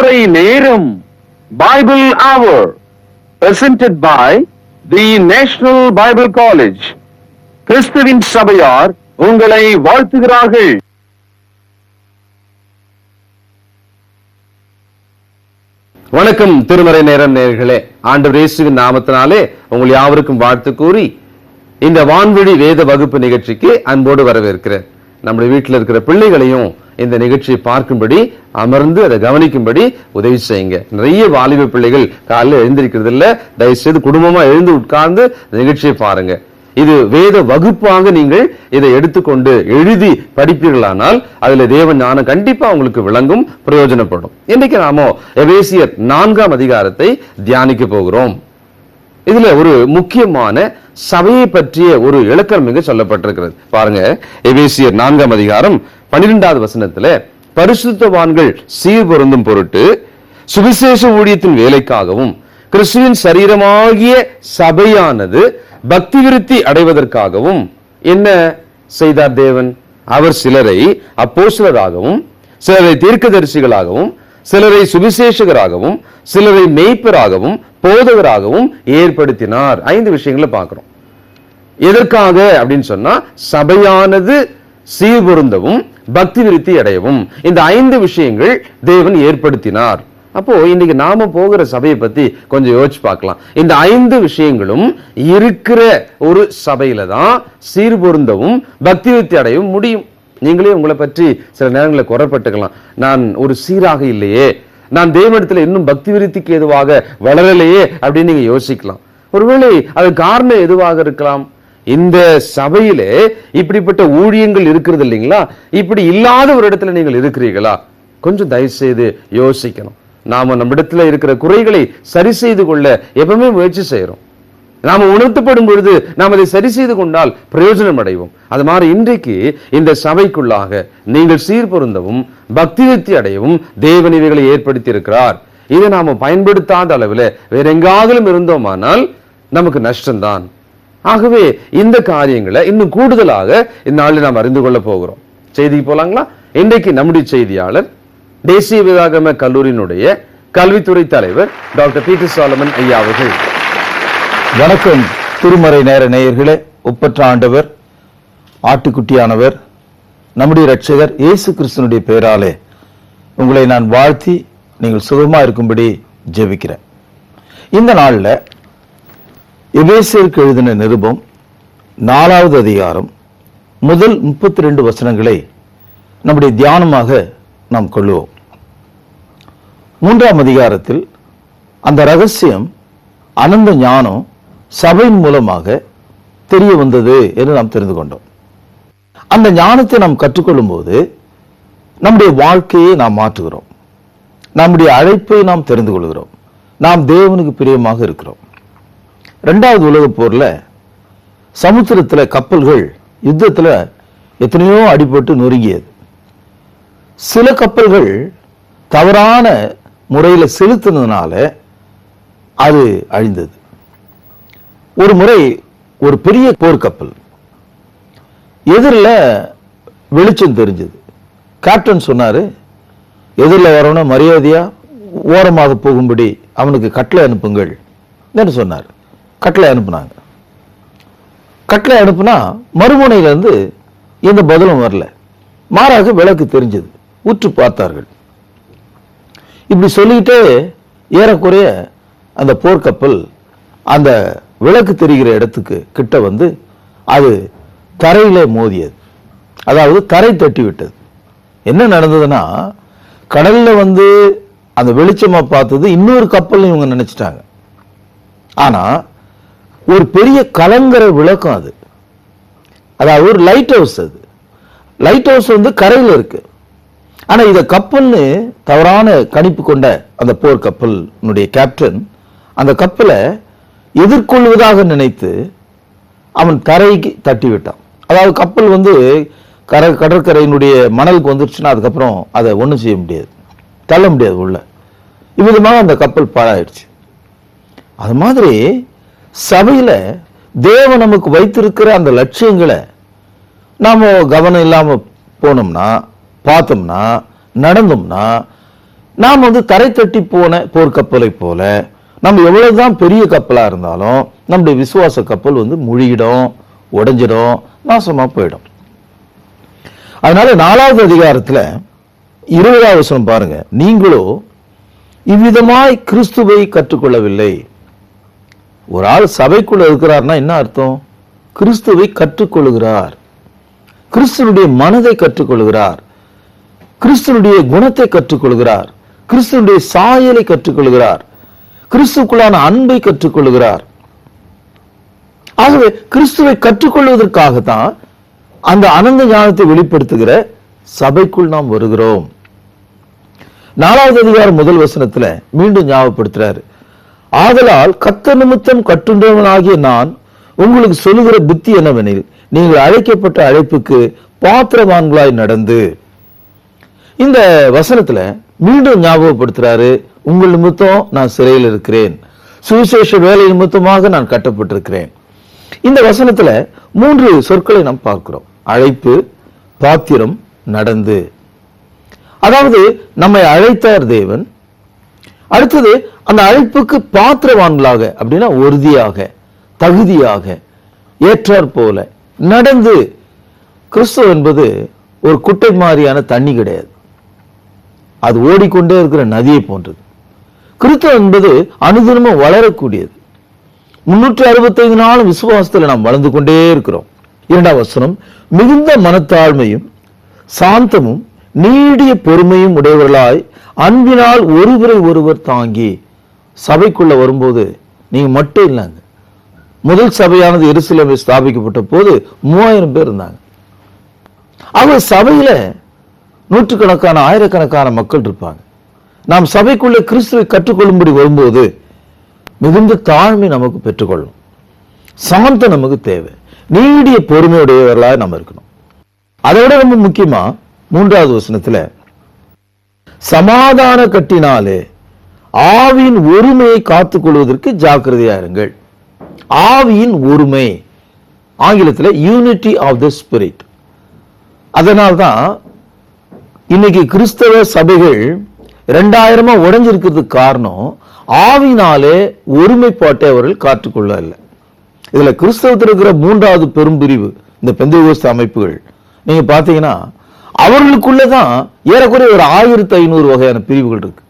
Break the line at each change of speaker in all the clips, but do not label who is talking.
திருமறை நேரம். பைபிள் அவர் presented by the national Bible college கிறிஸ்துவின் சபையார் உங்களை வாழ்த்துகிறார்கள்.
வணக்கம் திருமறை நேரம் நேர்களே. ஆண்டவர் இயேசுவின் நாமத்தினாலே உங்கள் யாவருக்கும் வாழ்த்து கூறி இந்த வான்வழி வேத வகுப்பு நிகழ்ச்சிக்கு அன்போடு வரவேற்கிறேன். நம்முடைய வீட்டில் இருக்கிற பிள்ளைகளையும் இந்த நிகழ்ச்சியை பார்க்கும்படி அமர்ந்து அதை கவனிக்கும்படி உதவி செய்யுங்க. நிறைய வாலிப பிள்ளைகள் காலையில் எழுந்திருக்கிறது இல்லை தயவு செய்து குடும்பமா எழுந்து உட்கார்ந்து நிகழ்ச்சியை பாருங்க. இது வேத வகுப்பாக நீங்கள் இதை எடுத்துக்கொண்டு எழுதி படிப்பீர்களானால் அதுல தேவ ஞானம் கண்டிப்பா உங்களுக்கு விளங்கும் பிரயோஜனப்படும். இன்னைக்கு நாமோ எபேசியர் நான்காம் அதிகாரத்தை தியானிக்க போகிறோம். இதுல ஒரு முக்கியமான சபையை பற்றிய ஒரு இலக்கணம் இங்கு சொல்லப்பட்டிருக்கிறது. பாருங்க எவேசியர் நான்காம் அதிகாரம் பன்னிரெண்டாவது வசனத்துல பரிசுத்தவான்கள் சீர் பொருந்தும் பொருட்டு சுவிசேஷ ஊழியத்தின் வேலைக்காகவும் கிறிஸ்துவின் சரீரமாகிய சபையானது பக்தி விருத்தி அடைவதற்காகவும் என்ன செய்தார் தேவன்? அவர் சிலரை அப்போஸ்தலராகவும் சிலரை தீர்க்கதரிசிகளாகவும் சிலரை சுவிசேஷகராகவும் சிலரை மெய்ப்பராகவும் போதகராகவும் ஏற்படுத்தினார். ஐந்து விஷயங்களை பார்க்கிறோம். எதற்காக அப்படின்னு சொன்னா சபையானது சீர்பொருந்தவும் பக்தி விருத்தி அடையவும் இந்த ஐந்து விஷயங்கள் தேவன் ஏற்படுத்தினார். அப்போ இன்னைக்கு நாம போகிற சபையை பத்தி கொஞ்சம் யோசிச்சு பார்க்கலாம். இந்த ஐந்து விஷயங்களும் இருக்கிற ஒரு சபையில தான் சீர்பொருந்தவும் பக்தி விருத்தி அடையவும் முடியும். நீங்களே உங்களை பற்றி சில நேரங்களில் குறப்பட்டுக்கலாம் நான் ஒரு சீராக இல்லையே. நான் தேவனிடத்துல இன்னும் பக்தி விருத்திக்கு எதுவாக வளரலையே அப்படின்னு நீங்க யோசிக்கலாம். ஒருவேளை அது காரணம் எதுவாக இருக்கலாம்? இந்த சபையிலே இப்படிப்பட்ட ஊழியங்கள் இருக்கிறது இல்லைங்களா? இப்படி இல்லாத ஒரு இடத்துல நீங்கள் இருக்கிறீர்களா? கொஞ்சம் தயவு செய்து யோசிக்கணும். நாம நம்மிடத்துல இருக்கிற குறைகளை சரி செய்து கொள்ள எப்பவுமே முயற்சி செய்யறோம். நாம் உணர்த்தப்படும் பொழுது நாம் அதை சரி செய்து கொண்டால் பிரயோஜனம் அடைவோம். அது மாதிரி இன்றைக்கு இந்த சபைக்குள்ளாக நீங்கள் சீர்பொருந்தவும் பக்தி விருத்தி அடையவும் தேவன் இவைகளை ஏற்படுத்தி இருக்கிறார் இதை நாம் பயன்படுத்தாத அளவில் வேற எங்காகலும் இருந்தோமானால் நமக்கு நஷ்டம்தான். ஆகவே இந்த காரியங்களை இன்னும் கூடுதலாக இந்நாளில் நாம் அறிந்து கொள்ள போகிறோம். செய்திக்கு போலாங்களா? இன்றைக்கு நம்முடைய செய்தியாளர் தேசிய வேதாகம கல்லூரியினுடைய கல்வித்துறை தலைவர் டாக்டர் பீட்டர் சாலமன் ஐயா அவர்கள்.
வணக்கம் திருமறை நேர நேயர்களே ஒப்பற்ற ஆண்டவர் ஆட்டுக்குட்டியானவர் நம்முடைய ரட்சகர் இயேசு கிறிஸ்தனுடைய பெயராலே உங்களை நான் வாழ்த்தி நீங்கள் சுகமா இருக்கும்படி ஜெபிக்கிறேன். இந்த நாளில் எபேசியருக்கு எழுதின நிருபம் நாலாவது அதிகாரம் முதல் முப்பத்தி ரெண்டு வசனங்களை நம்முடைய தியானமாக நாம் கொள்ளுவோம். மூன்றாம் அதிகாரத்தில் அந்த ரகசியம் அனந்த ஞானம் சபையின் மூலமாக தெரிய வந்தது என்று நாம் தெரிந்து கொண்டோம். அந்த ஞானத்தை நாம் கற்றுக்கொள்ளும் போது நம்முடைய வாழ்க்கையை நாம் மாற்றுகிறோம். நம்முடைய அழைப்பை நாம் தெரிந்து கொள்கிறோம். நாம் தேவனுக்கு பிரியமாக இருக்கிறோம். ரெண்டாவது உலகப் போரில் சமுத்திரத்துல கப்பல்கள் யுத்தத்துல எத்தனையோ அடிபட்டு நொறுங்கியது. சில கப்பல்கள் தவறான முறையில செலுத்தினதுனால அது அழிந்தது. ஒரு முறை ஒரு பெரிய போர்க்கப்பல் எதிரில் வெளிச்சம் தெரிஞ்சது. கேப்டன் சொன்னாரு எதிரில் வரவன மரியாதையா ஓரமாக போகும்படி அவனுக்கு கட்டளை அனுப்புங்கள் என்று சொன்னார். கட்டளை அனுப்புனாங்க. கட்டளை அனுப்புனா மறுமுனையில இருந்து எந்த பதிலும் வரல. மாறாக விளக்கு தெரிஞ்சது. உற்று பார்த்தார்கள். இப்படி சொல்லிக்கிட்டே ஏறக்குறைய அந்த போர்க்கப்பல் அந்த விளக்கு தெரிகிற இடத்துக்கு கிட்ட வந்து அது தரையில் மோதியது. அதாவது தரை தட்டி விட்டது என்ன நடந்ததுன்னா கடல்ல வந்து அந்த வெளிச்சமாக பார்த்தது இன்னொரு கப்பல் இவங்க நினச்சிட்டாங்க. ஆனால் ஒரு பெரிய கலங்கர விளக்கம் அது. அதாவது ஒரு லைட் ஹவுஸ் அது. லைட் ஹவுஸ் வந்து கரையில் இருக்கு. ஆனால் இதை கப்பல்னு தவறான கணிப்பு கொண்ட அந்த போர் கப்பலினுடைய கேப்டன் அந்த கப்பலை எதிர்கொள்வதாக நினைத்து அவன் தரைக்கு தட்டி விட்டான் அதாவது கப்பல் வந்து கரை கடற்கரையினுடைய மணலுக்கு வந்துருச்சுன்னா அதுக்கப்புறம் அதை ஒன்றும் செய்ய முடியாது. தள்ள முடியாது உள்ள. இவ்விதமாக அந்த கப்பல் பாழாயிடுச்சு. அது மாதிரி சபையில் தேவன் நமக்கு வைத்திருக்கிற அந்த லட்சியங்களை நாம் கவனம் இல்லாமல் போனோம்னா பார்த்தோம்னா நடந்தோம்னா நாம் வந்து தரை தட்டி போன போர்க்கப்பலை போல நம்ம எவ்வளவுதான் பெரிய கப்பலா இருந்தாலும் நம்முடைய விசுவாச கப்பல் வந்து முழுகிடும் உடஞ்சிடும் நாசமா போயிடும். அதனால நாலாவது அதிகாரத்துல இருபதாவது வசனம் பாருங்க. நீங்களோ இவ்விதமாய் கிறிஸ்துவை கற்றுக்கொள்ளவில்லை. ஒரு ஆள் சபைக்குள்ள இருக்கிறார்னா என்ன அர்த்தம்? கிறிஸ்துவை கற்றுக்கொள்கிறார். கிறிஸ்துவனுடைய மனதை கற்றுக்கொள்கிறார். கிறிஸ்துவனுடைய குணத்தை கற்றுக்கொள்கிறார். கிறிஸ்துவனுடைய சாயலை கற்றுக்கொள்கிறார். கிறிஸ்துக்குள்ளான அன்பை கற்றுக்கொள்கிறார் ஆகவே கிறிஸ்துவை கற்றுக்கொள்வதற்காகத்தான் அந்த அனந்த ஞானத்தை வெளிப்படுத்துகிற சபைக்குள் நாம் வருகிறோம். நாலாவது அதிகாரம் முதல் வசனத்துல மீண்டும் ஞாபகப்படுத்துறாரு. ஆதலால் கத்த நிமித்தம் கட்டுண்டவனாகிய நான் உங்களுக்கு சொல்லுகிற புத்தி என்னவெனில் நீங்கள் அழைக்கப்பட்ட அழைப்புக்கு பாத்திரவான்களாய் நடந்து. இந்த வசனத்துல மீண்டும் ஞாபகப்படுத்துறாரு உங்கள் நிமித்தம் நான் சிறையில் இருக்கிறேன். சுவிசேஷ வேலை நிமித்தமாக நான் கட்டப்பட்டிருக்கிறேன். இந்த வசனத்துல மூன்று சொற்களை நாம் பார்க்கிறோம். அழைப்பு பாத்திரம் நடந்து. அதாவது நம்மை அழைத்தார் தேவன். அடுத்தது அந்த அழைப்புக்கு பாத்திரவான்களாக அப்படின்னா உறுதியாக தகுதியாக ஏற்றார் போல நடந்து. கிறிஸ்துவ என்பது ஒரு குட்டை மாதிரியான தண்ணி கிடையாது. அது ஓடிக்கொண்டே இருக்கிற நதியை போன்றது. கிறிஸ்தவம் என்பது அனுதினமும் வளரக்கூடியது. முன்னூற்றி அறுபத்தைந்து நாளும் விசுவாசத்தில் நாம் வளர்ந்து கொண்டே இருக்கிறோம். இரண்டாம் வசனம் மிகுந்த மனத்தாழ்மையும் சாந்தமும் நீடிய பொறுமையும் உடையவர்களாய் அன்பினால் ஒருவரை ஒருவர் தாங்கி சபைக்குள்ள வரும்போது நீங்க மட்டும் இல்லைங்க. முதல் சபையானது எருசலேமை ஸ்தாபிக்கப்பட்ட போது மூவாயிரம் பேர் இருந்தாங்க. அவங்க சபையில நூற்றுக்கணக்கான ஆயிரக்கணக்கான மக்கள் இருப்பாங்க. நாம் சபைக்குள்ளே கிறிஸ்துவை கற்றுக்கொள்ளும்படி வரும்போது மிகுந்த தாழ்மை நமக்கு பெற்றுக்கொள்ளும். சாந்தம் நமக்கு தேவை. நீடிய பொறுமையுடையவர்களாக நம்ம இருக்கணும். அதை விட ரொம்ப முக்கியமா மூன்றாவது வசனத்தில் சமாதான கட்டினாலே ஆவியின் ஒருமையை காத்துக்கொள்வதற்கு ஜாக்கிரதையா இருங்கள். ஆவியின் ஒருமை. ஆங்கிலத்தில் யூனிட்டி ஆஃப் த ஸ்பிரிட் அதனால்தான் இன்னைக்கு கிறிஸ்தவ சபைகள் ரெண்டாயிரமா உடைஞ்சிருக்கிறதுக்கு காரணம் ஆவினாலே ஒருமைப்பாட்டை அவர்கள் காற்றுக்கொள்ள இல்லை இதில் கிறிஸ்தவத்தில் இருக்கிற மூன்றாவது பெரும் பிரிவு இந்த பெந்தகோஸ்து அமைப்புகள். நீங்கள் பார்த்தீங்கன்னா அவர்களுக்குள்ளே தான் ஏறக்குறைய ஒரு ஆயிரத்தி ஐநூறு வகையான பிரிவுகள் இருக்கு.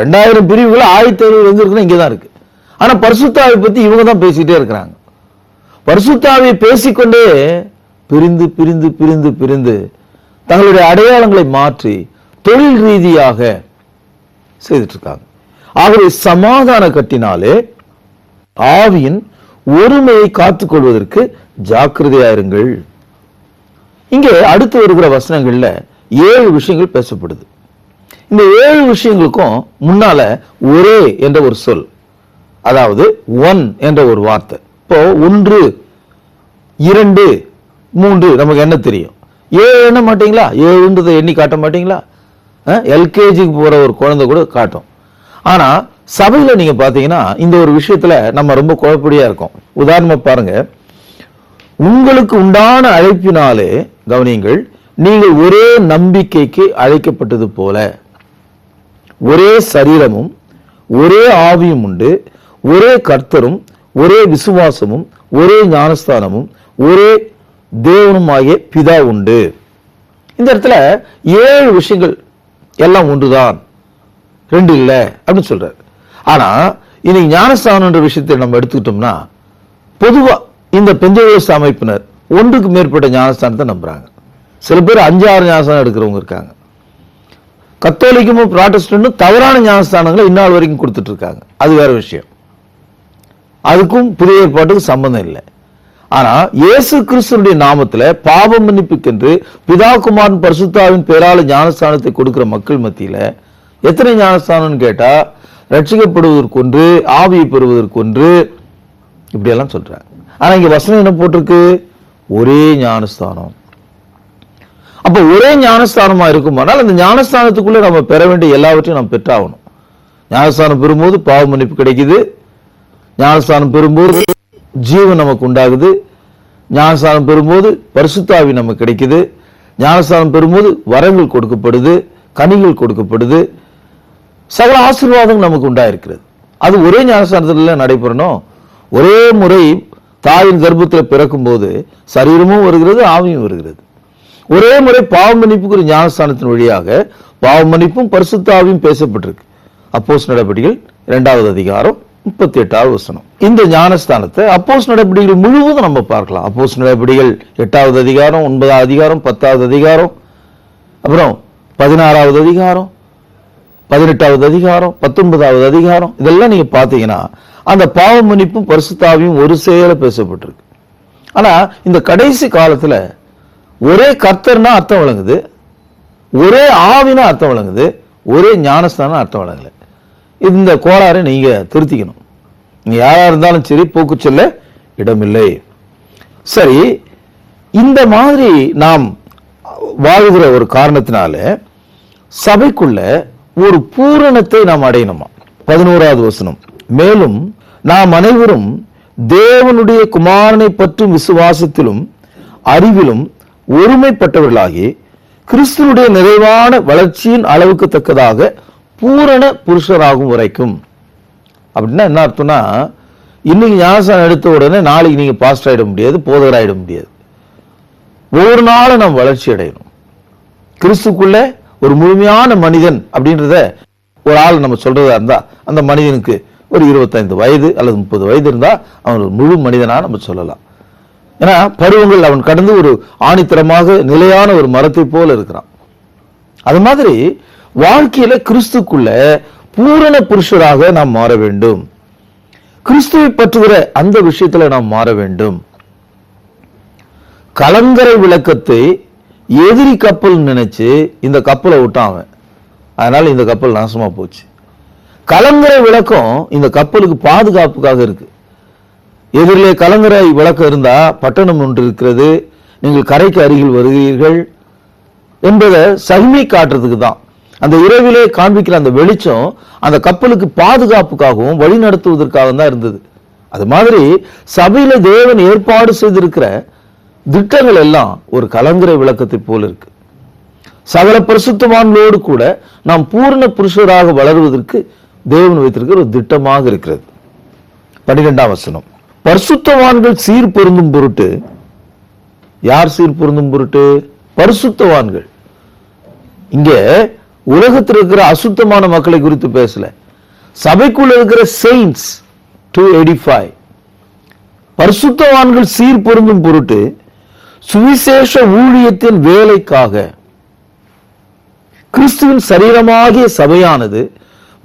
ரெண்டாயிரம் பிரிவுகள் ஆயிரத்தி ஐநூறு எங்கே இருக்குன்னா இங்கதான் இருக்கு. ஆனால் பரிசுத்தாவை பற்றி இவங்க தான் பேசிகிட்டே இருக்கிறாங்க. பரிசுத்தாவை பேசிக்கொண்டே பிரிந்து பிரிந்து பிரிந்து பிரிந்து தங்களுடைய அடையாளங்களை மாற்றி தொழில் ரீதியாக செய்துட்டு இருக்காங்க ஆகவே சமாதான கட்டினாலே ஆவியின் ஒருமையை காத்துக்கொள்வதற்கு ஜாக்கிரதையாயிருங்கள் இங்கே அடுத்து வருகிற வசனங்கள்ல ஏழு விஷயங்கள் பேசப்படுது. இந்த ஏழு விஷயங்களுக்கும் முன்னால ஒரே என்ற ஒரு சொல் அதாவது ஒன் என்ற ஒரு வார்த்தை. இப்போ ஒன்று இரண்டு மூன்று நமக்கு என்ன தெரியும்? ஏழு என்ன மாட்டீங்களா? ஏழுன்றதை எண்ணி காட்ட மாட்டீங்களா? எல்கேஜிக்கு போற ஒரு குழந்தை கூட காட்டும். ஆனா சபையில நீங்க பாத்தீங்கன்னா இந்த ஒரு விஷயத்துல நம்ம ரொம்ப குழப்படியாக இருக்கோம். உதாரணமா பாருங்க. உங்களுக்கு உண்டான அழைப்பினாலே கவனியுங்கள் நீங்கள் ஒரே நம்பிக்கைக்கு அழைக்கப்பட்டது போல. ஒரே சரீரமும் ஒரே ஆவியும் உண்டு ஒரே கர்த்தரும் ஒரே விசுவாசமும் ஒரே ஞானஸ்தானமும் ஒரே தேவனுமாகிய பிதா உண்டு. இந்த இடத்துல ஏழு விஷயங்கள் எல்லாம் ஒன்றுதான் ரெண்டு இல்லை அப்படின்னு சொல்றாரு. ஆனா இன்னைக்கு ஞானஸ்தானன்ற விஷயத்தை நம்ம எடுத்துக்கிட்டோம்னா பொதுவா இந்த பெஞ்சவேச அமைப்பினர் ஒன்றுக்கு மேற்பட்ட ஞானஸ்தானத்தை நம்புறாங்க. சில பேர் அஞ்சு ஆறு ஞானஸ்தானம் எடுக்கிறவங்க இருக்காங்க. கத்தோலிக்கமும் ப்ராட்டஸ்டன்ட்டும் தவறான ஞானஸ்தானங்களை இந்நாள் வரைக்கும் கொடுத்துட்டு இருக்காங்க. அது வேற விஷயம். அதுக்கும் புதிய ஏற்பாட்டுக்கு சம்பந்தம் இல்லை. ஆனா இயேசு கிறிஸ்துடைய நாமத்துல பாவ மன்னிப்புக்கென்று பிதாகுமாரன் பரிசுத்தாவின் பேரால ஞானஸ்தானத்தை கொடுக்கிற மக்கள் மத்தியில எத்தனை ஞானஸ்தானம்னு கேட்டா ரட்சிக்கப்படுவதற்கொன்று ஆவியை பெறுவதற்கொன்று இப்படியெல்லாம் சொல்றாங்க. ஆனா இங்க வசனம் என்ன போட்டிருக்கு? ஒரே ஞானஸ்தானம். அப்ப ஒரே ஞானஸ்தானமா இருக்குமானால் அந்த ஞானஸ்தானத்துக்குள்ள நம்ம பெற வேண்டிய எல்லாவற்றையும் நம்ம பெற்றாகணும். ஞானஸ்தானம் பெறும்போது பாவ மன்னிப்பு கிடைக்குது. ஞானஸ்தானம் பெறும்போது ஜீவன் நமக்கு உண்டாகுது. ஞானஸ்தானம் பெறும்போது பரிசுத்தாவி நமக்கு கிடைக்குது. ஞானஸ்தானம் பெறும்போது வரங்கள் கொடுக்கப்படுது கனிகள் கொடுக்கப்படுது. சகல ஆசீர்வாதம் நமக்கு உண்டாயிருக்கிறது. அது ஒரே ஞானஸ்தானத்தில் நடைபெறணும் ஒரே முறை தாயின் கர்ப்பத்தில் பிறக்கும்போது சரீரமும் வருகிறது ஆவியும் வருகிறது. ஒரே முறை பாவ மன்னிப்புக்கு ஒரு ஞானஸ்தானத்தின் வழியாக பாவ மன்னிப்பும் பரிசுத்தாவியும் பேசப்பட்டிருக்கு. அப்போஸ் நடவடிக்கைகள் இரண்டாவது அதிகாரம் முப்பத்தி எட்டாவது வசனம். இந்த ஞானஸ்தானத்தை அப்போஸ் நடவடிக்கைகள் முழுவதும் நம்ம பார்க்கலாம். அப்போஸ் நடவடிக்கைகள் எட்டாவது அதிகாரம் ஒன்பதாவது அதிகாரம் பத்தாவது அதிகாரம் அப்புறம் பதினாறாவது அதிகாரம் பதினெட்டாவது அதிகாரம் பத்தொன்பதாவது அதிகாரம். இதெல்லாம் நீங்க பார்த்தீங்கன்னா அந்த பாவ மன்னிப்பும் பரிசுத்தாவியும் ஒரு செயல பேசப்பட்டிருக்கு. ஆனா இந்த கடைசி காலத்துல ஒரே கர்த்தர்னா அர்த்தம் விளங்குது ஒரே ஆவினா அர்த்தம் விளங்குது ஒரே ஞானஸ்தானம் அர்த்தம் விளங்கல. இந்த கோளாறை நீங்க திருத்திக்கணும். நீ யாரா இருந்தாலும் சரி போக்கு சொல்ல இடமில்லை. சரி இந்த மாதிரி நாம் வாழ்கிற ஒரு காரணத்தினால சபைக்குள்ள ஒரு பூரணத்தை நாம் அடையணுமா? பதினோராவது வசனம். மேலும் நாம் அனைவரும் தேவனுடைய குமாரனை பற்றும் விசுவாசத்திலும் அறிவிலும் ஒருமைப்பட்டவர்களாகி கிறிஸ்துவனுடைய நிறைவான வளர்ச்சியின் அளவுக்கு தக்கதாக பூரண புருஷராகும் வரைக்கும். அப்படின்னா என்ன அர்த்தம்னா இன்னைக்கு ஞானசானம் எடுத்த உடனே நாளைக்கு நீங்க பாஸ்டர் ஆகிட முடியாது போதகர் ஆயிட முடியாது. ஒவ்வொரு நாளும் நாம் வளர்ச்சி அடையணும். கிறிஸ்துக்குள்ளே ஒரு முழுமையான மனிதன் அப்படின்றத ஒரு ஆள் நம்ம சொல்றதா இருந்தால் அந்த மனிதனுக்கு ஒரு இருபத்தைந்து வயது அல்லது முப்பது வயது இருந்தால் அவன் ஒரு முழு மனிதனாக நம்ம சொல்லலாம். ஏன்னா பருவங்கள் அவன் கடந்து ஒரு ஆணித்தரமாக நிலையான ஒரு மரத்தை போல இருக்கிறான். அது மாதிரி வாழ்க்கையில கிறிஸ்துக்குள்ள பூரண புருஷராக நாம் மாற வேண்டும். கிறிஸ்துவை பற்றுகிற அந்த விஷயத்துல நாம் மாற வேண்டும். கலங்கரை விளக்கத்தை எதிரி கப்பல் நினைச்சு இந்த கப்பலை விட்டான் அவன். அதனால இந்த கப்பல் நாசமா போச்சு. கலங்கரை விளக்கம் இந்த கப்பலுக்கு பாதுகாப்புக்காக இருக்கு. எதிரிலே கலங்கரை விளக்கம் இருந்தா பட்டணம் ஒன்று இருக்கிறது. நீங்கள் கரைக்கு அருகில் வருகிறீர்கள் என்பதை சகிமை காட்டுறதுக்கு தான். அந்த இரவிலே காண்பிக்கிற அந்த வெளிச்சம் அந்த கப்பலுக்கு பாதுகாப்புக்காகவும் வழி நடத்துவதற்காக தான் இருந்தது. அது மாதிரி சபையில தேவன் ஏற்பாடு செய்திருக்கிற திட்டங்கள் எல்லாம் ஒரு கலங்கரை விளக்கத்தை போல இருக்கு. சகல பரிசுத்தவான்களோடு கூட நாம் பூரண புருஷராக வளருவதற்கு தேவன் வைத்திருக்கிற ஒரு திட்டமாக இருக்கிறது. பன்னிரெண்டாம் வசனம். பரிசுத்தவான்கள் சீர் பொருந்தும் பொருட்டு யார் சீர் பொருந்தும் பொருட்டு? பரிசுத்தவான்கள். இங்கே உலகத்தில் இருக்கிற அசுத்தமான மக்களை குறித்து பேசல. சபைக்குள்ள இருக்கிற செயின்ஸ் டு எடிஃபை பரிசுத்தவான்கள் சீர் பொருந்தும் பொருட்டு சுவிசேஷ ஊழியத்தின் வேலைக்காக கிறிஸ்துவின் சரீரமாகிய சபையானது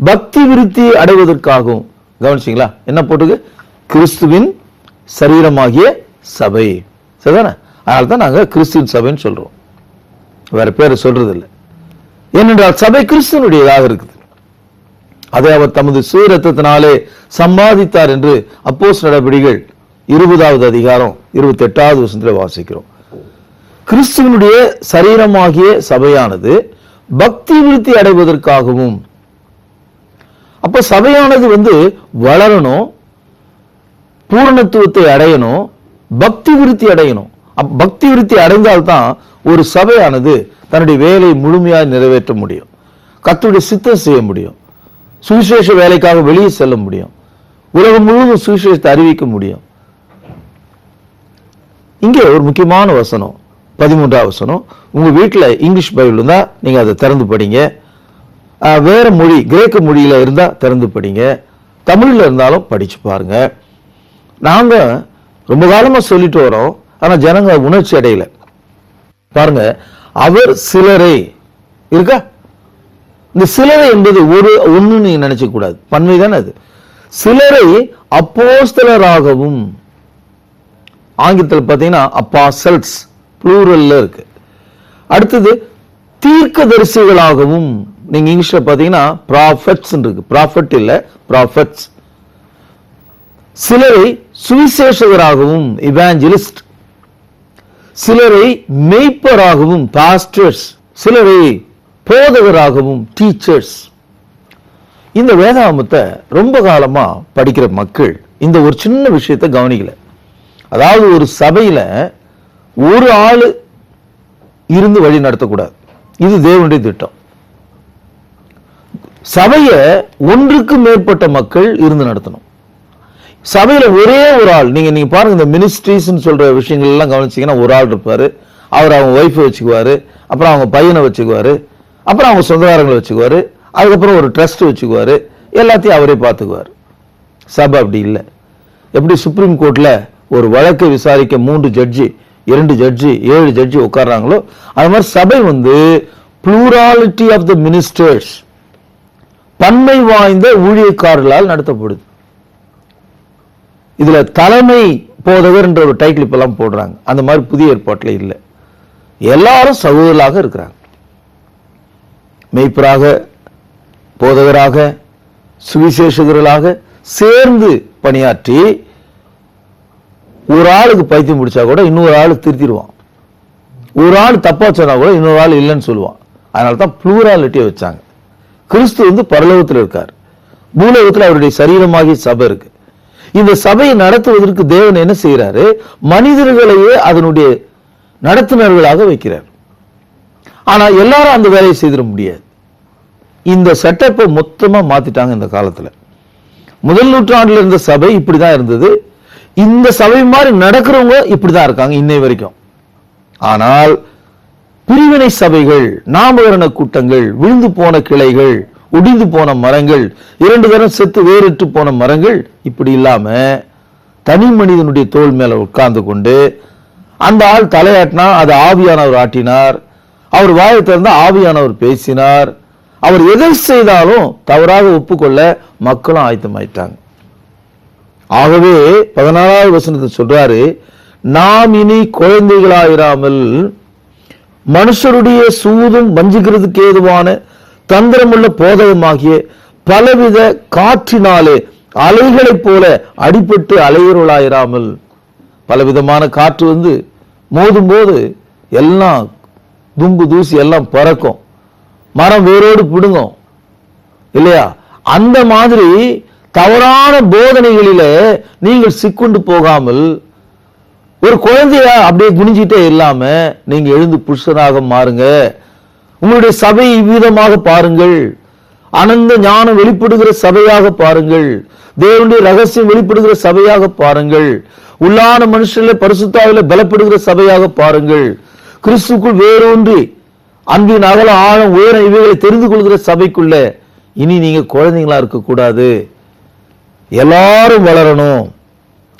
பக்தி விருத்தி அடைவதற்காகவும் கவனிச்சிங்களா? என்ன போட்டுக்கு? கிறிஸ்துவின் சரீரமாகிய சபை. சரிதானே? அதனால தான் நாங்க கிறிஸ்துவின் சபைன்னு சொல்றோம். வேற பேர் சொல்றது இல்லை ஏனென்றால் சபை கிறிஸ்தனுடையதாக இருக்குது. அதை அவர் தமது சுயரத்தத்தினாலே சம்பாதித்தார் என்று அப்போஸ் நடவடிக்கைகள் இருபதாவது அதிகாரம் இருபத்தி எட்டாவது வருஷத்தில் வாசிக்கிறோம். கிறிஸ்துவனுடைய சரீரமாகிய சபையானது பக்தி விருத்தி அடைவதற்காகவும் அப்ப சபையானது வந்து வளரணும் பூரணத்துவத்தை அடையணும் பக்தி விருத்தி அடையணும். பக்தி விருத்தி அடைந்தால்தான் ஒரு சபையானது தன்னுடைய வேலையை முழுமையாக நிறைவேற்ற முடியும். கத்துடைய சித்தம் செய்ய முடியும். சுவிசேஷ வேலைக்காக வெளியே செல்ல முடியும். உலகம் முழுவதும் சுவிசேஷத்தை அறிவிக்க முடியும். இங்கே ஒரு முக்கியமான வசனம் பதிமூன்றாவது வசனம். உங்கள் வீட்டில் இங்கிலீஷ் பைபிள் இருந்தால் நீங்கள் அதை திறந்து படிங்க. வேறு மொழி கிரேக்க மொழியில் இருந்தால் திறந்து படிங்க. தமிழில் இருந்தாலும் படித்து பாருங்கள் நாங்கள் ரொம்ப காலமாக சொல்லிட்டு வரோம் ஆனால் ஜனங்க உணர்ச்சி அடையலை. பாருங்க அவர் சிலரை இருக்கா? இந்த சிலரை என்பது ஒரு ஒண்ணு நீங்க நினைச்ச கூடாது. பன்மை தானே அது? சிலரை அப்போஸ்தலராகவும் ஆங்கிலத்தில் பார்த்தீங்கன்னா அப்பாசல்ஸ் ப்ளூரல்ல இருக்கு. அடுத்தது தீர்க்கதரிசிகளாகவும் நீங்க இங்கிலீஷ்ல பார்த்தீங்கன்னா ப்ராஃபட்ஸ் இருக்கு. ப்ராஃபட் இல்ல ப்ராஃபட்ஸ் சிலரை சுவிசேஷகராகவும் இவாஞ்சலிஸ்ட் சிலரை மெய்ப்பராகவும் பாஸ்டர்ஸ் சிலரை போதகராகவும் டீச்சர்ஸ் இந்த வேதாமத்தை ரொம்ப காலமா படிக்கிற மக்கள் இந்த ஒரு சின்ன விஷயத்தை கவனிக்கல. அதாவது ஒரு சபையில ஒரு ஆள் இருந்து வழி நடத்தக்கூடாது. இது தேவனுடைய திட்டம். சபையை ஒன்றுக்கு மேற்பட்ட மக்கள் இருந்து நடத்தணும். சபையில் ஒரே ஒரு ஆள். நீங்கள் நீங்கள் பாருங்கள் இந்த மினிஸ்ட்ரிஸ்ன்னு சொல்கிற விஷயங்கள்லாம் கவனிச்சிங்கன்னா ஒரு ஆள் இருப்பார். அவர் அவங்க ஒய்ஃபை வச்சுக்குவார். அப்புறம் அவங்க பையனை வச்சுக்குவாரு. அப்புறம் அவங்க சொந்தக்காரங்களை வச்சுக்குவாரு. அதுக்கப்புறம் ஒரு ட்ரஸ்ட் வச்சுக்குவாரு. எல்லாத்தையும் அவரே பார்த்துக்குவார். சபை அப்படி இல்லை. எப்படி சுப்ரீம் கோர்ட்டில் ஒரு வழக்கை விசாரிக்க மூன்று ஜட்ஜி இரண்டு ஜட்ஜி ஏழு ஜட்ஜி உட்கார்றாங்களோ அது மாதிரி சபை வந்து ப்ளூராலிட்டி ஆஃப் த மினிஸ்டர்ஸ் பன்மை வாய்ந்த ஊழியக்காரர்களால் நடத்தப்படுது. இதுல தலைமை போதகர் என்ற ஒரு டைட்டில் இப்பெல்லாம் போடுறாங்க. அந்த மாதிரி புதிய ஏற்பாட்டில் இல்லை. எல்லாரும் சகோதரர்களாக இருக்கிறாங்க. மெய்ப்பராக போதகராக சுவிசேஷகர்களாக சேர்ந்து பணியாற்றி ஒரு ஆளுக்கு பைத்தியம் பிடிச்சா கூட இன்னொரு ஆள் திருத்திடுவான். ஒரு ஆள் தப்பா சொன்னா கூட இன்னொரு ஆள் இல்லைன்னு சொல்லுவான். அதனால தான் ப்ளூராலிட்டியை வச்சாங்க. கிறிஸ்து வந்து பரலோகத்தில் இருக்கார். பூலோகத்தில் அவருடைய சரீரமாகி சபை இருக்கு. இந்த சபையை நடத்துவதற்கு தேவன் என்ன செய்யறாரு மனிதர்களையே அதனுடைய நடத்துனர்களாக வைக்கிறார். ஆனா எல்லாரும் அந்த வேலையை செய்திட முடியாது. இந்த செட்டப்பை மொத்தமா மாத்திட்டாங்க இந்த காலத்துல. முதல் நூற்றாண்டில் இருந்த சபை இப்படிதான் இருந்தது. இந்த சபை மாதிரி நடக்கிறவங்க இப்படிதான் இருக்காங்க இன்னை வரைக்கும். ஆனால் பிரிவினை சபைகள் நாமகரண கூட்டங்கள் விழுந்து போன கிளைகள் ஒடிந்து போன மரங்கள் இரண்டு தரம் செத்து வேறிட்டு போன மரங்கள் இப்படி இல்லாம தனி மனிதனுடைய தோல் மேல உட்கார்ந்து கொண்டு அந்த ஆள் தலையாட்டினா அது ஆவியானவர் ஆட்டினார். அவர் வாயை திறந்து ஆவியானவர் பேசினார். அவர் எதை செய்தாலும் தவறாக ஒப்புக்கொள்ள மக்களும் ஆயத்தமாயிட்டாங்க. ஆகவே பதினாறாவது வசனத்தை சொல்றாரு நாம் இனி குழந்தைகளாயிராமல் மனுஷருடைய சூதும் வஞ்சிக்கிறதுக்கு ஏதுவான தந்திரமுள்ள போதகமாகிய பலவித காற்றினாலே அலைகளைப் போல அடிபட்டு அலைகிறவளாயிராமல் பலவிதமான காற்று வந்து மோதும் போது எல்லாம் தும்பு தூசி எல்லாம் பறக்கும். மரம் வேரோடு பிடுங்கும். இல்லையா? அந்த மாதிரி தவறான போதனைகளிலே நீங்கள் சிக்குண்டு போகாமல் ஒரு குழந்தைய அப்படியே குனிஞ்சிட்டே இல்லாம நீங்க எழுந்து புருஷனாக மாறுங்க. உங்களுடைய சபை இவ்விதமாக பாருங்கள். அனந்த ஞானம் வெளிப்படுகிற சபையாக பாருங்கள். தேவனுடைய ரகசியம் வெளிப்படுகிற சபையாக பாருங்கள். உள்ளான மனுஷர்ல பரிசுத்தாவில பலப்படுகிற சபையாக பாருங்கள். கிறிஸ்துக்குள் வேரூன்றி அன்பின் அகல ஆழம் உயரம் இவைகளை தெரிந்து கொள்கிற சபைக்குள்ள இனி நீங்க குழந்தைங்களா இருக்கக்கூடாது. எல்லாரும் வளரணும்.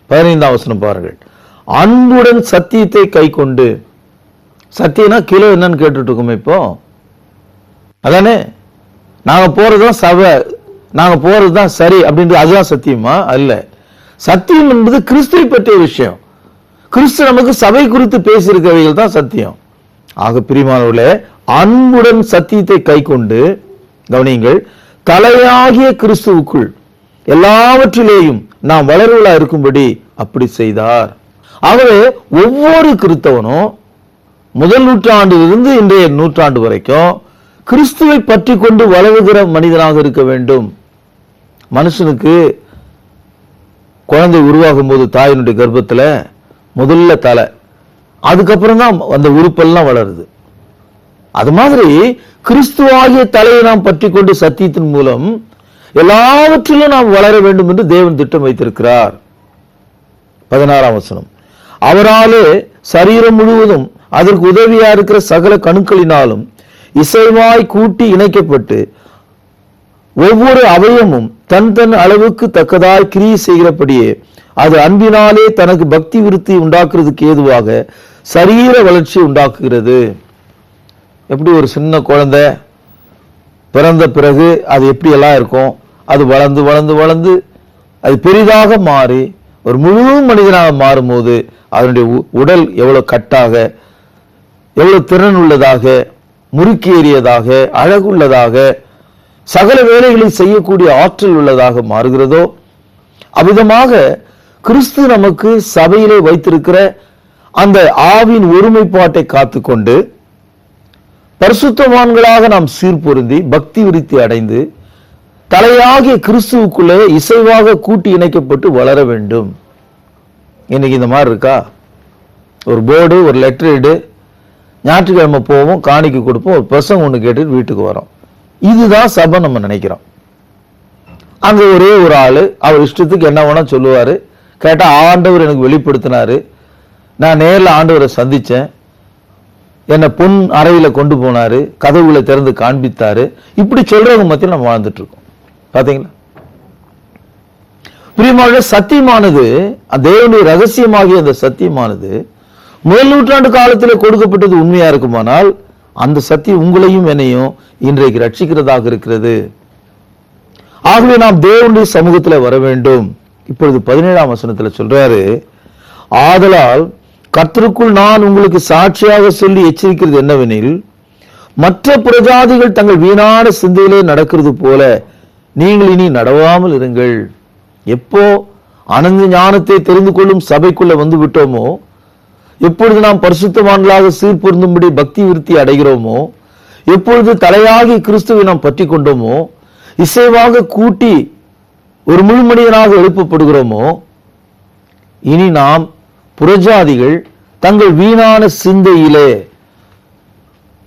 பதினைந்தாம் வசனம் பாருங்கள். அன்புடன் சத்தியத்தை கை கொண்டு சத்தியம்னா கிலோ என்னன்னு கேட்டுட்டு இருக்கோம் இப்போ. அதானே? நாங்கள் போகிறது தான் சபை நாங்கள் போகிறது தான் சரி அப்படின்றது அதுதான் சத்தியமா? அல்ல. சத்தியம் என்பது கிறிஸ்துவை பற்றிய விஷயம். கிறிஸ்து நமக்கு சபை குறித்து பேசியிருக்கிறவைகள் தான் சத்தியம். ஆக பிரிமானவர்களே அன்புடன் சத்தியத்தை கை கொண்டு கவனியுங்கள் தலையாகிய கிறிஸ்துவுக்குள் எல்லாவற்றிலேயும் நாம் வளர்வுகளா இருக்கும்படி அப்படி செய்தார். ஆகவே ஒவ்வொரு கிறித்தவனும் முதல் நூற்றாண்டிலிருந்து இன்றைய நூற்றாண்டு வரைக்கும் கிறிஸ்துவை பற்றி கொண்டு வளருகிற மனிதனாக இருக்க வேண்டும். மனுஷனுக்கு குழந்தை உருவாகும் போது தாயினுடைய கர்ப்பத்தில் முதல்ல தலை. அதுக்கப்புறம் தான் அந்த உறுப்பெல்லாம் வளருது. அது மாதிரி கிறிஸ்துவாகிய தலையை நாம் பற்றி கொண்டு சத்தியத்தின் மூலம் எல்லாவற்றிலும் நாம் வளர வேண்டும் என்று தேவன் திட்டம் வைத்திருக்கிறார். பதினாறாம் வசனம். அவராலே சரீரம் முழுவதும் அதற்கு உதவியா இருக்கிற சகல கணுக்களினாலும் இசைவாய் கூட்டி இணைக்கப்பட்டு ஒவ்வொரு அவயமும் தன் தன் அளவுக்கு தக்கதாய் கிரியை செய்கிறபடியே அது அன்பினாலே தனக்கு பக்தி விருத்தி உண்டாக்குறதுக்கு ஏதுவாக சரீர வளர்ச்சி உண்டாக்குகிறது. எப்படி ஒரு சின்ன குழந்தை பிறந்த பிறகு அது எப்படியெல்லாம் இருக்கும்? அது வளர்ந்து வளர்ந்து வளர்ந்து அது பெரிதாக மாறி ஒரு முழு மனிதனாக மாறும்போது அதனுடைய உ- உடல் எவ்வளோ கட்டாக எவ்வளோ திறன் உள்ளதாக முறுக்கேறியதாக அழகுள்ளதாக சகல வேலைகளை செய்யக்கூடிய ஆற்றல் உள்ளதாக மாறுகிறதோ அவ்விதமாக கிறிஸ்து நமக்கு சபையிலே வைத்திருக்கிற அந்த ஆவின் ஒருமைப்பாட்டை காத்துக்கொண்டு பரிசுத்தவான்களாக நாம் சீர்பொருந்தி பக்தி விருத்தி அடைந்து தலையாகிய கிறிஸ்துவுக்குள்ளே இசைவாக கூட்டி இணைக்கப்பட்டு வளர வேண்டும். இன்னைக்கு இந்த மாதிரி இருக்கா? ஒரு போர்டு ஒரு லெட்டர் எடு ஞாயிற்றுக்கிழமை போவோம் காணிக்கு கொடுப்போம் ஒரு பிரசங்கம் ஒன்று கேட்டுட்டு வீட்டுக்கு வரோம். இதுதான் சபை நம்ம நினைக்கிறோம். அங்கே ஒரே ஒரு ஆள் அவர் இஷ்டத்துக்கு என்ன வேணால் சொல்லுவார். கேட்டால் ஆண்டவர் எனக்கு வெளிப்படுத்தினாரு. நான் நேரில் ஆண்டவரை சந்தித்தேன் என்னை பொன் அறையில் கொண்டு போனார் கதவுகளை திறந்து காண்பித்தார். இப்படி சொல்கிறவங்க மத்தியில் நம்ம வாழ்ந்துட்டுருக்கோம் பார்த்தீங்களா பிரியமாக சத்தியமானது தேவனுடைய ரகசியமாகிய அந்த சத்தியமானது மேல் நூற்றாண்டு காலத்தில் கொடுக்கப்பட்டது உண்மையா இருக்குமானால் அந்த சத்தியம் உங்களையும் என்னையும் இன்றைக்கு ரட்சிக்கிறதாக இருக்கிறது. ஆகவே நாம் தேவனுடைய சமூகத்தில் வர வேண்டும். இப்பொழுது பதினேழாம் வசனத்துல சொல்றாரு ஆதலால் கர்த்தருக்குள் நான் உங்களுக்கு சாட்சியாக சொல்லி எச்சரிக்கிறது என்னவெனில் மற்ற பிரஜாதிகள் தங்கள் வீணான சிந்தையிலே நடக்கிறது போல நீங்கள் இனி நடவாமல் இருங்கள். எப்போ அனந்த ஞானத்தை தெரிந்து கொள்ளும் சபைக்குள்ள வந்து விட்டோமோ எப்பொழுது நாம் பரிசுத்தவான்களாக சீர்பொருந்தும்படி பக்தி விருத்தி அடைகிறோமோ எப்பொழுது தலையாகி கிறிஸ்துவை நாம் பற்றி கொண்டோமோ இசைவாக கூட்டி ஒரு முழு மனிதனாக எழுப்பப்படுகிறோமோ இனி நாம் புறஜாதிகள் தங்கள் வீணான சிந்தையிலே.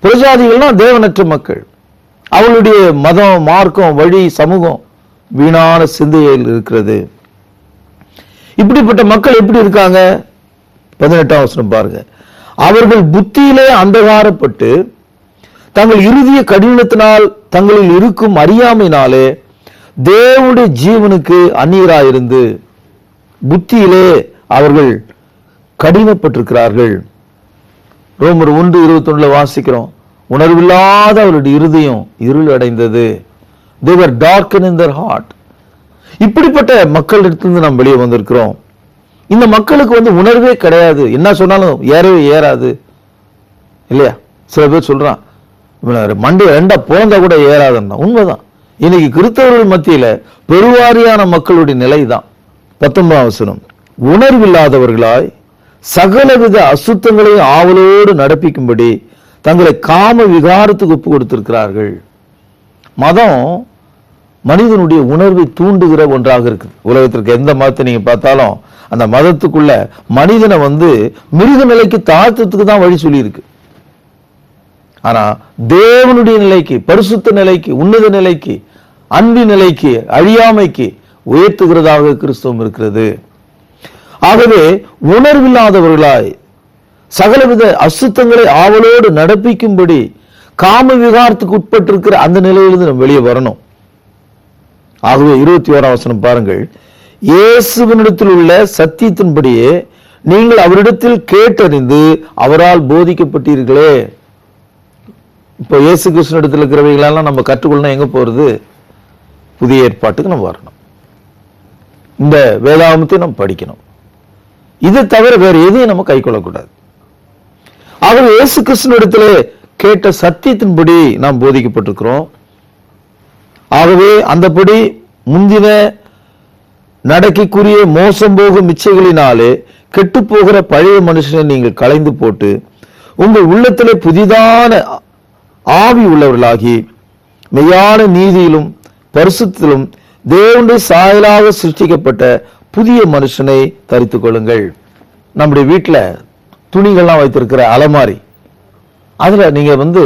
புறஜாதிகள்னா தேவனற்ற மக்கள். அவளுடைய மதம் மார்க்கம் வழி சமூகம் வீணான சிந்தையில் இருக்கிறது. இப்படிப்பட்ட மக்கள் எப்படி இருக்காங்க? பதினெட்டாம் வசனம் பாருங்க. அவர்கள் புத்தியிலே அந்தகாரப்பட்டு தங்கள் இறுதிய கடினத்தினால் தங்களில் இருக்கும் அறியாமையினாலே தேவனுடைய ஜீவனுக்கு அந்நியராயிருந்து புத்தியிலே அவர்கள் கடினப்பட்டிருக்கிறார்கள். ரோமர் ஒன்று இருபத்தொன்னுல வாசிக்கிறோம். உணர்வில்லாத அவருடைய இருதயம் இருள் அடைந்தது. தேவர் டார்க்கன் இன் தர் ஹார்ட் இப்படிப்பட்ட மக்களிடத்திலிருந்து நாம் வெளியே வந்திருக்கிறோம். இந்த மக்களுக்கு வந்து உணர்வே கிடையாது. என்ன சொன்னாலும் ஏறவே ஏறாது. இல்லையா? சில பேர் சொல்றான் இவனை மண்டை ரெண்டா போந்தா கூட ஏறாதுன்னா உண்மைதான். இன்னைக்கு கிறிஸ்தவர்கள் மத்தியில பெருவாரியான மக்களுடைய நிலை தான் பத்தொன்பதாம் வசனம் உணர்வில்லாதவர்களாய் சகலவித அசுத்தங்களையும் ஆவலோடு நடப்பிக்கும்படி தங்களை காம விகாரத்துக்கு ஒப்பு கொடுத்திருக்கிறார்கள். மதம் மனிதனுடைய உணர்வை தூண்டுகிற ஒன்றாக இருக்குது. உலகத்திற்கு எந்த மதத்தை நீங்கள் பார்த்தாலும் அந்த மதத்துக்குள்ள மனிதனை வந்து மிருக நிலைக்கு தாழ்த்தத்துக்கு தான் வழி சொல்லியிருக்கு. ஆனா தேவனுடைய நிலைக்கு பரிசுத்த நிலைக்கு உன்னத நிலைக்கு அன்பின் நிலைக்கு அழியாமைக்கு உயர்த்துகிறதாக கிறிஸ்தவம் இருக்கிறது. ஆகவே உணர்வில்லாதவர்களாய் சகலவித அசுத்தங்களை ஆவலோடு நடப்பிக்கும்படி காம விகாரத்துக்கு உட்பட்டிருக்கிற அந்த நிலையிலிருந்து நம்ம வெளியே வரணும். ஆகவே இருபத்தி ஓராம் வசனம் பாருங்கள். இயேசுவினிடத்தில் உள்ள சத்தியத்தின்படியே நீங்கள் அவரிடத்தில் கேட்டறிந்து அவரால் போதிக்கப்பட்டீர்களே. இப்போ இயேசு கிருஷ்ணனிடத்தில் இருக்கிறவைகளெல்லாம் நம்ம கற்றுக்கொள்ளணும். எங்க போறது? புதிய ஏற்பாட்டுக்கு நம்ம வரணும். இந்த வேதாகமத்தை நம்ம படிக்கணும். இதை தவிர வேற எதையும் நம்ம கை கொள்ளக்கூடாது. அவர் இயேசு கிருஷ்ணனிடத்தில் கேட்ட சத்தியத்தின்படி நாம் போதிக்கப்பட்டிருக்கிறோம். ஆகவே அந்தபடி முந்தின நடக்கைக்குரிய மோசம் போகும் மிச்சைகளினாலே கெட்டு போகிற பழைய மனுஷனை நீங்கள் களைந்து போட்டு உங்கள் உள்ளத்திலே புதிதான ஆவி உள்ளவர்களாகி மெய்யான நீதியிலும் பரிசுத்திலும் தேவனுடைய சாயலாக சிருஷ்டிக்கப்பட்ட புதிய மனுஷனை தரித்து கொள்ளுங்கள். நம்முடைய வீட்டில் துணிகள்லாம் வைத்திருக்கிற அலமாரி. அதில் நீங்கள் வந்து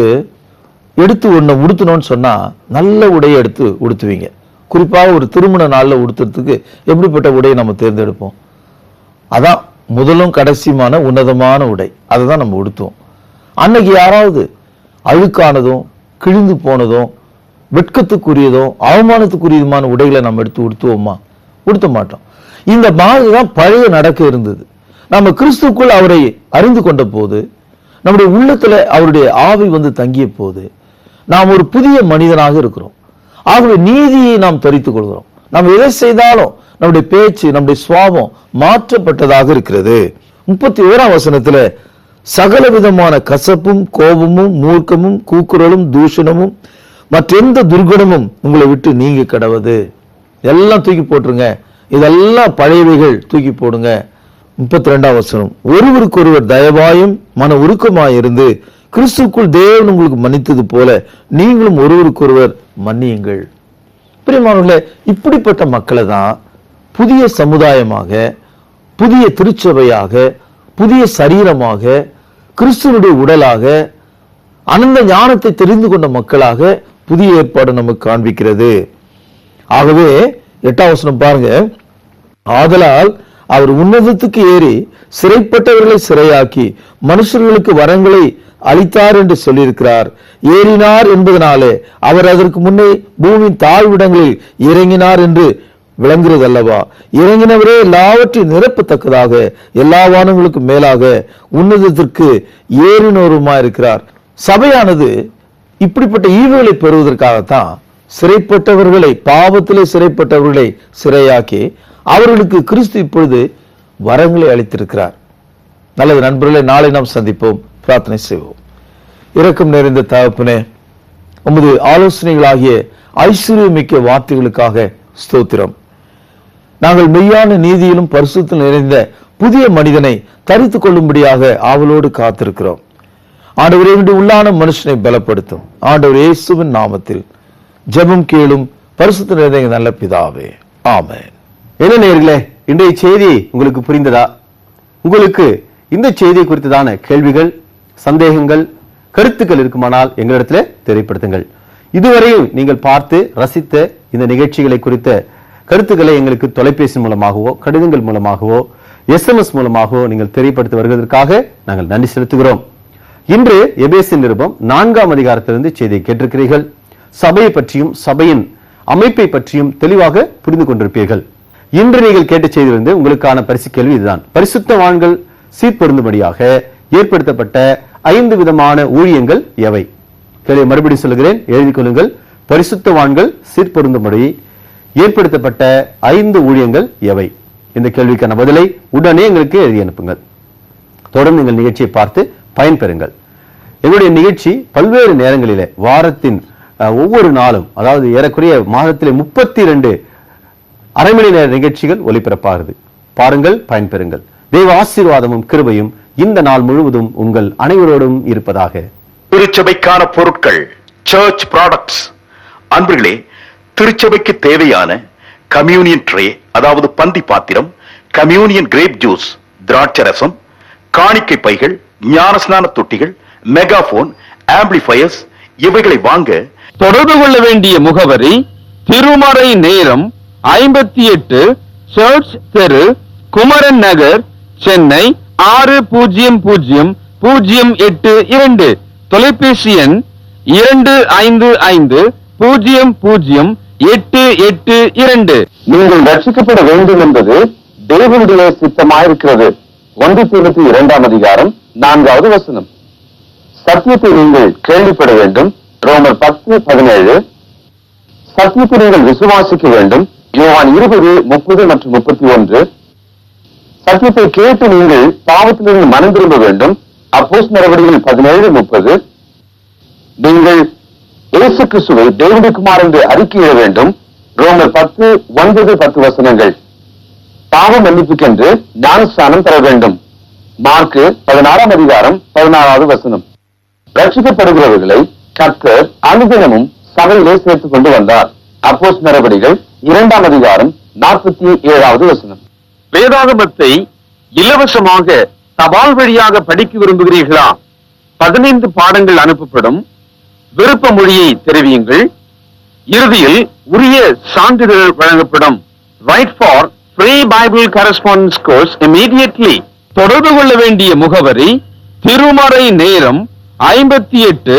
எடுத்து ஒன்று உடுத்தணும்னு சொன்னால் நல்ல உடையை எடுத்து உடுத்துவீங்க. குறிப்பாக ஒரு திருமண நாளில் உடுத்துறதுக்கு எப்படிப்பட்ட உடையை நம்ம தேர்ந்தெடுப்போம்? அதான் முதலும் கடைசியுமான உன்னதமான உடை. அதை தான் நம்ம உடுத்துவோம். அன்னைக்கு யாராவது அழுக்கானதும் கிழிந்து போனதும் வெட்கத்துக்குரியதும் அவமானத்துக்குரியதுமான உடைகளை நம்ம எடுத்து உடுத்துவோமா? உடுத்த மாட்டோம். இந்த மாதிரி தான் பழைய நடக்க இருந்தது. நம்ம கிறிஸ்துக்குள் அவரை அறிந்து கொண்ட போது நம்முடைய உள்ளத்தில் அவருடைய ஆவி வந்து தங்கிய போது நாம் ஒரு புதிய மனிதனாக இருக்கிறோம். ஆகவே நீதியை நாம் தரித்துக் கொள்கிறோம். நாம் எதை செய்தாலும் நம்முடைய பேச்சு நம்முடைய சுவாபம் மாற்றப்பட்டதாக இருக்கிறது. முப்பத்தி ஓராம் வசனத்துல சகல விதமான கசப்பும் கோபமும் மூர்க்கமும் கூக்குரலும் தூஷணமும் மற்றெந்த துர்குணமும் உங்களை விட்டு நீங்க கிடவது. எல்லாம் தூக்கி போட்டுருங்க. இதெல்லாம் பழையவைகள் தூக்கி போடுங்க. முப்பத்தி ரெண்டாம் வசனம். ஒருவருக்கொருவர் தயவாயும் மன உருக்கமாயிருந்து கிறிஸ்துக்குள் தேவன் உங்களுக்கு மன்னித்தது போல நீங்களும் ஒருவருக்கொருவர் மன்னியுங்கள். பிரியமானவர்களே இப்படிப்பட்ட மக்களை தான் புதிய சமுதாயமாக புதிய திருச்சபையாக புதிய சரீரமாக கிறிஸ்துவனுடைய உடலாக அனந்த ஞானத்தை தெரிந்து கொண்ட மக்களாக புதிய ஏற்பாடு நமக்கு காண்பிக்கிறது. ஆகவே எட்டாம் வசனம் பாருங்க. ஆதலால் அவர் உன்னதத்துக்கு ஏறி சிறைப்பட்டவர்களை சிறையாக்கி மனுஷர்களுக்கு வரங்களை அளித்தார் என்று சொல்லியிருக்கிறார். ஏறினார் என்பதனாலே அவர் அதற்கு முன்னே பூமியின் தாழ்விடங்களில் இறங்கினார் என்று விளங்குகிறது அல்லவா இறங்கினவரே எல்லாவற்றையும் நிரப்பத்தக்கதாக எல்லா வானங்களுக்கும் மேலாக உன்னதத்திற்கு ஏறினோருமா இருக்கிறார் சபையானது இப்படிப்பட்ட ஈவுகளை பெறுவதற்காகத்தான் சிறைப்பட்டவர்களை பாவத்திலே சிறைப்பட்டவர்களை சிறையாக்கி அவர்களுக்கு கிறிஸ்து இப்பொழுது வரங்களை அளித்திருக்கிறார். நல்லது நண்பர்களே நாளை நாம் சந்திப்போம். பிரார்த்தனை செய்வோம். இரக்கம் நிறைந்த தகப்பனே உமது ஆலோசனைகளாகிய ஐஸ்வர்யமிக்க வார்த்தைகளுக்காக ஸ்தோத்திரம். நாங்கள் மெய்யான நீதியிலும் பரிசுத்தம் நிறைந்த புதிய மனிதனை தரித்துக் கொள்ளும்படியாக ஆவலோடு காத்திருக்கிறோம். ஆண்டவரே உள்ளான மனுஷனை பலப்படுத்தும். ஆண்டவர் இயேசுவின் நாமத்தில் ஜெபம் கேளும் பரிசுத்த நிறைந்த நல்ல பிதாவே. ஆமேன்.
என்ன நேர்களே இன்றைய செய்தி உங்களுக்கு புரிந்ததா? உங்களுக்கு இந்த செய்தி குறித்ததான கேள்விகள் சந்தேகங்கள் கருத்துக்கள் இருக்குமானால் எங்களிடத்தில் தெரியப்படுத்துங்கள். இதுவரையும் நீங்கள் பார்த்து ரசித்த இந்த நிகழ்ச்சிகளை குறித்த கருத்துக்களை எங்களுக்கு தொலைபேசி மூலமாகவோ கடிதங்கள் மூலமாகவோ எஸ்எம்எஸ் மூலமாகவோ நீங்கள் தெரியப்படுத்தி வருவதற்காக நாங்கள் நன்றி செலுத்துகிறோம். இன்று எபேசி நிருபம் நான்காம் அதிகாரத்திலிருந்து செய்தியை கேட்டிருக்கிறீர்கள். சபையை பற்றியும் சபையின் அமைப்பை பற்றியும் தெளிவாக புரிந்து கொண்டிருப்பீர்கள். இன்று நீங்கள் கேட்ட செய்தியிலிருந்து உங்களுக்கான பரிசு கேள்வி இதுதான். பரிசுத்த வான்கள் சீர்பொருந்தும்படியாக ஏற்படுத்தப்பட்ட ஐந்து விதமான ஊழியங்கள் எவை? கேள்வி மறுபடியும் சொல்கிறேன் எழுதிக் கொள்ளுங்கள். பரிசுத்தவான்கள் சீர்பொருந்தும்படி ஏற்படுத்தப்பட்ட ஐந்து ஊழியங்கள் எவை? இந்த கேள்விக்கான பதிலை உடனே எங்களுக்கு எழுதி அனுப்புங்கள். தொடர்ந்து எங்கள் நிகழ்ச்சியை பார்த்து பயன்பெறுங்கள். எங்களுடைய நிகழ்ச்சி பல்வேறு நேரங்களிலே வாரத்தின் ஒவ்வொரு நாளும் அதாவது ஏறக்குறைய மாதத்திலே முப்பத்தி இரண்டு அரை மணி நேர நிகழ்ச்சிகள் ஒலிபரப்பாகிறது பாருங்கள் பயன்பெறுங்கள். தெய்வ ஆசீர்வாதமும் கிருபையும் இந்த நாள் முழுவதும் உங்கள் அனைவரோடும் இருப்பதாக.
திருச்சபைக்கான பொருட்கள் சர்ச் ப்ராடக்ட்ஸ் அன்பர்களே திருச்சபைக்கு தேவையான கம்யூனியன் ட்ரே அதாவது பந்தி பாத்திரம் கம்யூனியன் கிரேப் ஜூஸ் திராட்சரசம் காணிக்கை பைகள் ஞானஸ்நான தொட்டிகள் மெகாபோன் ஆம்பிளிஃபயர்ஸ் இவைகளை வாங்க
தொடர்பு கொள்ள வேண்டிய முகவரி திருமறை நேரம் ஐம்பத்தி எட்டு சர்ச் தெரு குமரன் நகர் சென்னை ஆறு பூஜ்ஜியம் பூஜ்ஜியம் பூஜ்ஜியம் எட்டு இரண்டு. தொலைபேசி எண் இரண்டு ஐந்து ஐந்து பூஜ்ஜியம் பூஜ்ஜியம் எட்டு எட்டு இரண்டு.
நீங்கள் ரட்சிக்கப்பட வேண்டும் என்பது தேவனுடைய சித்தமாயிருக்கிறது. ஒன்று தொண்ணூத்தி இரண்டாம் அதிகாரம் நான்காவது வசனம். சத்தியத்தை நீங்கள் கேள்விப்பட வேண்டும். ரோமர் பத்து பதினேழு. சத்தியத்தை நீங்கள் விசுவாசிக்க வேண்டும். யோவான் இருபது முப்பது மற்றும் முப்பத்தி ஒன்று. சத்தியத்தை கேட்டு நீங்கள் பாவத்திலிருந்து மனம் திரும்ப வேண்டும். அப்போஸ் நடவடிக்கைகள் பதினேழு முப்பது. நீங்கள் இயேசு கிறிஸ்துவை தேவனுக்குமார் குமார் என்று அறிக்கையிட வேண்டும். ரோமர் பத்து ஒன்பது பத்து வசனங்கள். பாவ மன்னிப்புக்கென்று ஞானஸ்தானம் தர வேண்டும். மார்க்கு பதினாறாம் அதிகாரம் பதினாறாவது வசனம். ரட்சிக்கப்படுகிறவர்களை கர்த்தர் அனுதினமும் சபையிலே சேர்த்துக் கொண்டு வந்தார். அப்போஸ் நடவடிக்கைகள் இரண்டாம் அதிகாரம் நாற்பத்தி ஏழாவது வசனம்.
வேதாகமத்தை இலவசமாக தபால் வழியாக படிக்க விரும்புகிறீர்களா? பதினைந்து பாடங்கள் அனுப்பப்படும். விருப்ப மொழியை தெரிவியுங்கள். இறுதியில் உரிய சான்றிதழ் வழங்கப்படும். Write for free Bible correspondence course immediately தொடர்பு கொள்ள வேண்டிய முகவரி திருமறை நேரம் ஐம்பத்தி எட்டு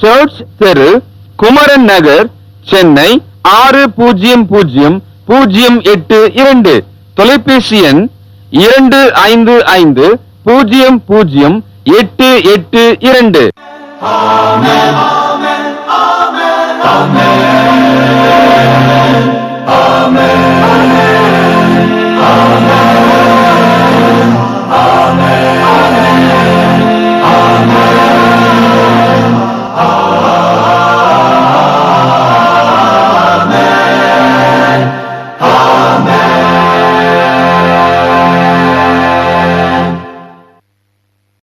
சர்ச் தெரு குமரன் நகர் சென்னை ஆறு பூஜ்ஜியம் பூஜ்ஜியம் பூஜ்ஜியம் எட்டு இரண்டு. தொலைபேசி எண் இரண்டு ஐந்து ஐந்து பூஜ்ஜியம் பூஜ்ஜியம் எட்டு எட்டு இரண்டு Amen.